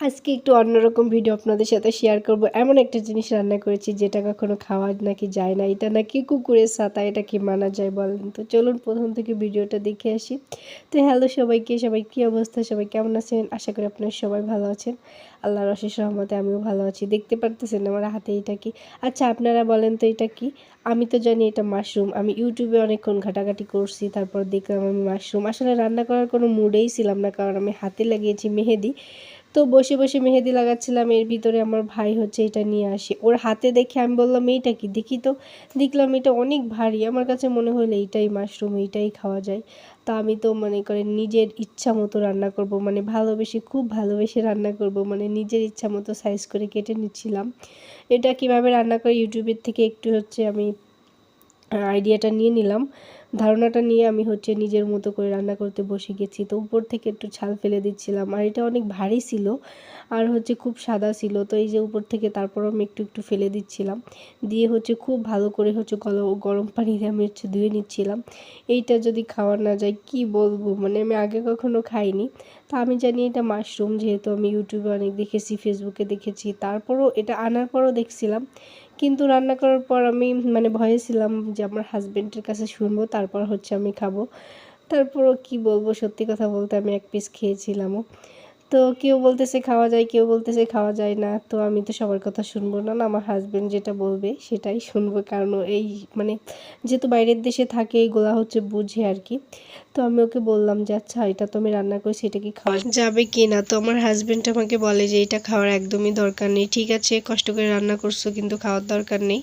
আজকে একটু অন্যরকম ভিডিও আপনাদের সাথে শেয়ার করব। এমন একটা জিনিস রান্না করেছি যেটা কখনো খাওয়া নাকি যায় না। এটা নাকি কুকুরের ছাতা, এটা কি মানা যায় বলেন তো? চলুন প্রথম থেকে ভিডিওটা দেখে আসি। তো হ্যালো সবাইকে, সবাই কী অবস্থা? সবাই কেমন আছেন? আশা করি আপনারা সবাই ভালো আছেন। আল্লাহর অশেষ রহমতে আমিও ভালো আছি। দেখতে পারতেছেন আমার হাতে এটা কি? আচ্ছা আপনারা বলেন তো এটা কি? আমি তো জানি এটা মাশরুম আমি ইউটিউবে অনেকক্ষণ ঘাটাঘাটি করছি, তারপর দেখলাম আমি মাশরুম আসলে রান্না করার কোনো মুডেই ছিলাম না, কারণ আমি হাতে লাগিয়েছি মেহেদি। তো বসে বসে মেহেদি লাগাচ্ছিলাম, এর ভিতরে আমার ভাই হচ্ছে এটা নিয়ে আসে। ওর হাতে দেখে আমি বললাম, এইটা কি? দেখি তো, দেখলাম এটা অনেক ভারী। আমার কাছে মনে হলো এইটাই মাশরুম এইটাই খাওয়া যায়। তা আমি তো মনে করেন নিজের ইচ্ছা মতো রান্না করব মানে ভালোবেসে, খুব ভালোবেসে রান্না করব মানে নিজের ইচ্ছা মতো সাইজ করে কেটে নিচ্ছিলাম। এটা কীভাবে রান্না করে ইউটিউবের থেকে একটু হচ্ছে আমি আইডিয়াটা নিয়ে নিলাম। ধারণাটা নিয়ে আমি হচ্ছে নিজের মতো করে রান্না করতে বসে গেছি। তো উপর থেকে একটু ছাল ফেলে দিচ্ছিলাম। আর এটা অনেক ভারী ছিল, আর হচ্ছে খুব সাদা ছিল। তো এই যে উপর থেকে তারপর আমি একটু একটু ফেলে দিচ্ছিলাম। দিয়ে হচ্ছে খুব ভালো করে হচ্ছে গরম পানি দিয়ে আমি হচ্ছে ধুয়ে নিচ্ছিলাম। এইটা যদি খাওয়া না যায় কি বলব? মানে আমি আগে কখনো খাইনি। তা আমি জানি এটা মাশরুম যেহেতু আমি ইউটিউবে অনেক দেখেছি ফেসবুকে দেখেছি। তারপরও এটা আনার পরও দেখছিলাম। কিন্তু রান্না করার পর আমি মানে ভয়ে ছিলাম যে আমার হাজব্যান্ডের কাছে শুনব, তারপর হচ্ছে আমি খাব। তারপরও কি বলব সত্যি কথা বলতে আমি এক পিস খেয়েছিলামও। তো কেউ বলতেছে খাওয়া যায়, কেউ বলতেছে খাওয়া যায় না। তো আমি তো সবার কথা শুনব না না আমার হাজব্যান্ড যেটা বলবে সেটাই শুনব। কারণ এই মানে যেহেতু বাইরের দেশে থাকে এইগুলা হচ্ছে বুঝে আর কি। তো আমি ওকে বললাম যে আচ্ছা এটা তো আমি রান্না করেছি এটা কি খাওয়া যাবে কি না? তো আমার হাজব্যান্ড আমাকে বলে যে, এটা খাওয়ার একদমই দরকার নেই। ঠিক আছে, কষ্ট করে রান্না করছ, কিন্তু খাওয়ার দরকার নেই।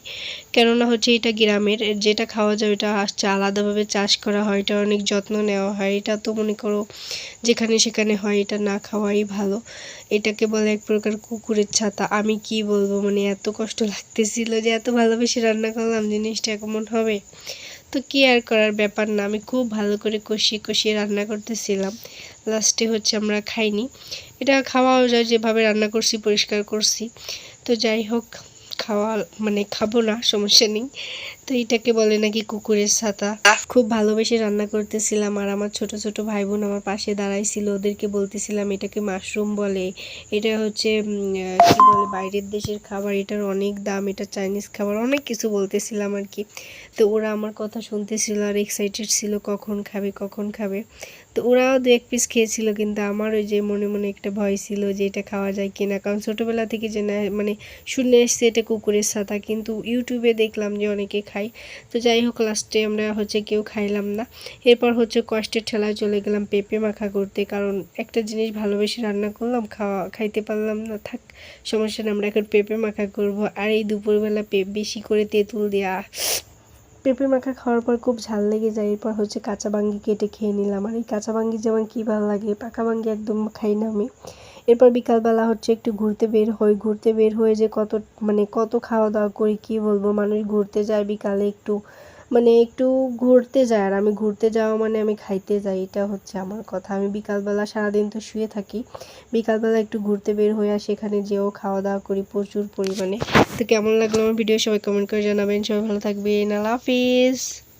কেননা হচ্ছে এটা গ্রামের, যেটা খাওয়া যায় ওটা আসছে, আলাদাভাবে চাষ করা হয়, এটা অনেক যত্ন নেওয়া হয়। এটা তো মনে করো যেখানে সেখানে হয়, এটা না খাওয়াই ভালো। এটাকে বলে এক প্রকার কুকুরের ছাতা। আমি কি বলব? মানে এত কষ্ট লাগতেছিল যে এত ভালোবেসে রান্না করলাম জিনিসটা, কেমন হবে? তো কি আর করার ব্যাপার না। আমি খুব ভালো করে কষিয়ে কষিয়ে রান্না করতেছিলাম। লাস্টে হচ্ছে আমরা খাইনি। এটা খাওয়াও যায়, যেভাবে রান্না করছি, পরিষ্কার করছি। তো যাই হোক খাওয়া মানে খাব না, সমস্যা নেই। তো এটাকে বলে নাকি কুকুরের ছাতা। খুব ভালোবেসে রান্না করতেছিলাম আর আমার ছোট ছোট ভাই বোন আমার পাশে দাঁড়াইছিল, ওদেরকে বলতেছিলাম এটাকে মাশরুম বলে। এটা হচ্ছে কি বলে, বাইরের দেশের খাবার, এটার অনেক দাম, এটা চাইনিজ খাবার, অনেক কিছু বলতেছিলাম আর কি। তো ওরা আমার কথা শুনতেছিল আর এক্সাইটেড ছিল, কখন খাবে কখন খাবে। তো ওরাও দু এক পিস খেয়েছিল, কিন্তু আমার ওই যে মনে মনে একটা ভয় ছিল যে এটা খাওয়া যায় কিনা। কারণ ছোটোবেলা থেকে যে না মানে শুনে এসছে এটা কুকুরের ছাতা কিন্তু ইউটিউবে দেখলাম যে অনেকে খাই তো যাই হোক লাস্টে আমরা হচ্ছে কেউ খাইলাম না। এরপর হচ্ছে কষ্টের ঠেলায় চলে গেলাম পেঁপে মাখা করতে, কারণ একটা জিনিস ভালোবেসে রান্না করলাম, খাওয়া, খাইতে পারলাম না, থাক, সমস্যা না আমরা এখন পেঁপে মাখা করব। আর এই দুপুরবেলা বেশি করে তেঁতুল দেওয়া পেঁপে মাখা খাওয়ার পর খুব ঝাল লেগে যায়। এরপর হচ্ছে কাঁচা বাঙ্গি কেটে খেয়ে নিলাম। আর এই কাঁচা বাঙ্গি যেমন কী ভালো লাগে, পাকা বাঙ্গি একদম খাই না আমি। এরপর বিকালবেলা হচ্ছে একটু ঘুরতে বের হই। ঘুরতে বের হয়ে যে কত মানে কত খাওয়া দাওয়া করি, কী বলব? মানুষ ঘুরতে যায় বিকালে একটু। মানে একটু ঘুরতে যাই আর আমি ঘুরতে যাওয়া মানে আমি খাইতে যাই, এটা হচ্ছে আমার কথা। আমি বিকালবেলা সারাদিন তো শুয়ে থাকি। বিকালবেলা একটু ঘুরতে বের হয়ে আর এখানে যেও খাওয়া দাওয়া করি প্রচুর পরিমাণে। তো কেমন লাগল আমার ভিডিও সবাই কমেন্ট করে জানাবেন। সবাই ভালো থাকবেন। আল্লাহ হাফিজ।